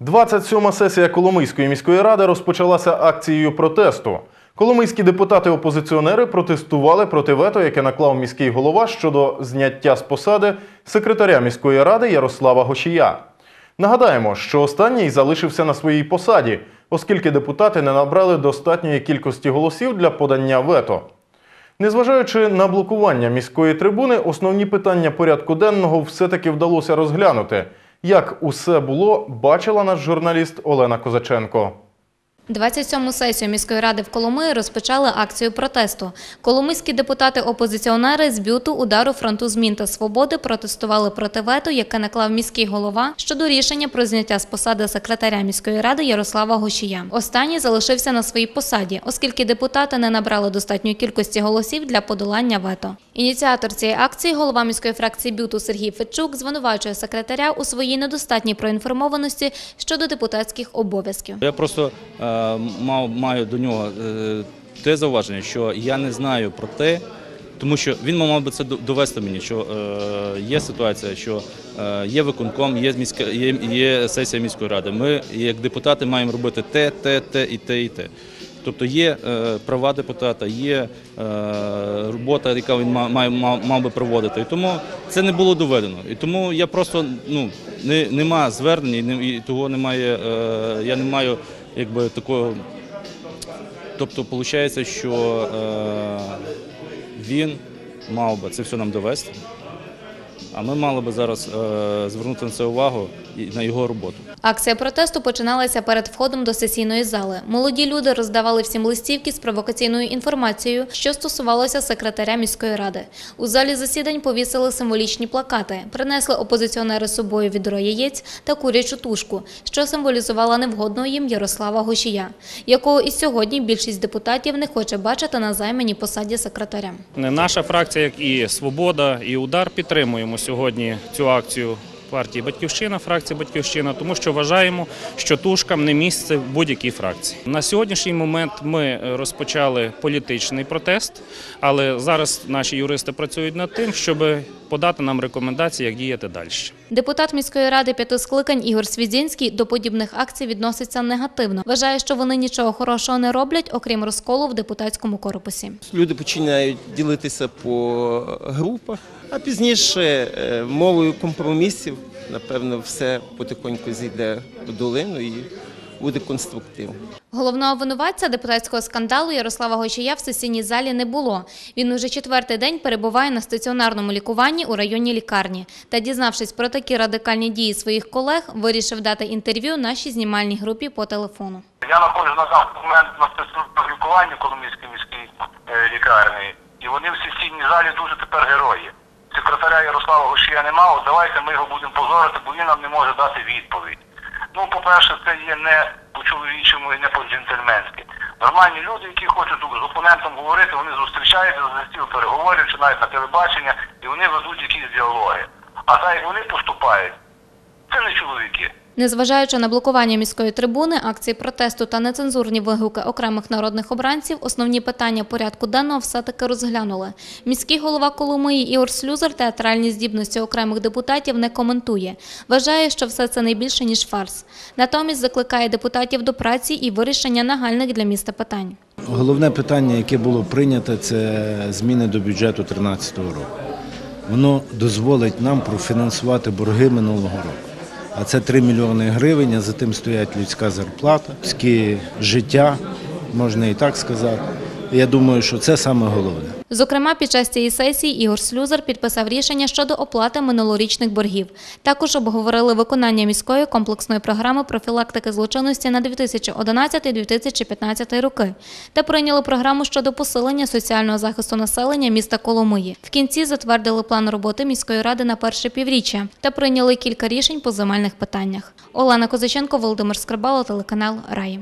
27-ма сесія Коломийської міської ради розпочалася акцією протесту. Коломийські депутати-опозиціонери протестували проти вето, яке наклав міський голова щодо зняття з посади секретаря міської ради Ярослава Гошія. Нагадаємо, що останній залишився на своїй посаді, оскільки депутати не набрали достатньої кількості голосів для подання вето. Незважаючи на блокування міської трибуни, основні питання порядку денного все-таки вдалося розглянути. Як усе було, бачила наш журналіст Олена Козаченко. 27-му сесію міської ради в Коломиї розпочали акцію протесту. Коломийські депутати-опозиціонери з бюту, удару фронту змін та свободи протестували проти вето, яке наклав міський голова щодо рішення про зняття з посади секретаря міської ради Ярослава Гошія. Останній залишився на своїй посаді, оскільки депутати не набрали достатньої кількості голосів для подолання вето. Ініціатор цієї акції, голова міської фракції бюту Сергій Федчук, звинувачує секретаря у своїй недостатній проінформованості щодо депутатських обов'язків. Я просто е, маю до нього е, те зауваження, що я не знаю про те, тому що він мав би це довести мені, що е, є ситуація, що е, є виконком, є, міська, є, є сесія міської ради. Ми, як депутати, маємо робити те, те, те і те, і те. Тобто є е, права депутата, є е, робота, яка він мав, мав, мав, би проводити. І тому це не було доведено. І тому я просто ну, не, нема звернень, і, того немає, е, я не маю якби такого. Тобто, виходить, що е, він мав би це все нам довести, а ми мали би зараз е, звернути на це увагу і на його роботу. Акція протесту починалася перед входом до сесійної зали. Молоді люди роздавали всім листівки з провокаційною інформацією, що стосувалося секретаря міської ради. У залі засідань повісили символічні плакати, принесли опозиціонери з собою відро яєць та курячу тушку, що символізувала невгодного їм Ярослава Гошія, якого і сьогодні більшість депутатів не хоче бачити на займаній посаді секретаря. Наша фракція, як і Свобода, і Удар підтримуємо сьогодні цю акцію партії Батьківщина, фракції Батьківщина, тому що вважаємо, що тушкам не місце в будь-якій фракції. На сьогоднішній момент ми розпочали політичний протест, але зараз наші юристи працюють над тим, щоб подати нам рекомендації, як діяти далі. Депутат міської ради п'яти скликань Ігор Свідзінський до подібних акцій відноситься негативно. Вважає, що вони нічого хорошого не роблять, окрім розколу в депутатському корпусі. Люди починають ділитися по групах, а пізніше е, мовою компромісів, напевно, все потихоньку зійде в долину і буде конструктивно. Головного винуватця депутатського скандалу Ярослава Гойчая в сесійній залі не було. Він уже четвертий день перебуває на стаціонарному лікуванні у районній лікарні. Та, дізнавшись про такі радикальні дії своїх колег, вирішив дати інтерв'ю нашій знімальній групі по телефону. Я знаходжусь на даний момент на стаціонарному лікуванні в Коломійській міській е, лікарні, і вони в сесійній залі дуже тепер герої. Секретаря Ярослава Гошія нема, от давайте ми його будемо позорити, бо він нам не може дати відповідь. Ну, по-перше, це є не по-чоловічому і не по-джентльменськи. Нормальні люди, які хочуть з опонентом говорити, вони зустрічаються за стіл переговорів чи навіть на телебачення, і вони ведуть якісь діалоги. А так як вони поступають, це не чоловіки. Незважаючи на блокування міської трибуни, акції протесту та нецензурні вигуки окремих народних обранців, основні питання порядку денного все-таки розглянули. Міський голова Коломиї Ігор Слюзер театральні здібності окремих депутатів не коментує. Вважає, що все це найбільше, ніж фарс. Натомість закликає депутатів до праці і вирішення нагальних для міста питань. Головне питання, яке було прийнято, це зміни до бюджету 2013 року. Воно дозволить нам профінансувати борги минулого року. А це 3 мільйони гривень, а за тим стоять людська зарплата, людське життя, можна і так сказати. Я думаю, що це саме головне. Зокрема, під час цієї сесії Ігор Слюзер підписав рішення щодо оплати минулорічних боргів. Також обговорили виконання міської комплексної програми профілактики злочинності на 2011-2015 роки та прийняли програму щодо посилення соціального захисту населення міста Коломиї. В кінці затвердили план роботи міської ради на перше півріччя та прийняли кілька рішень по земельних питаннях. Олена Козаченко, Володимир Скрибало, телеканал Раї.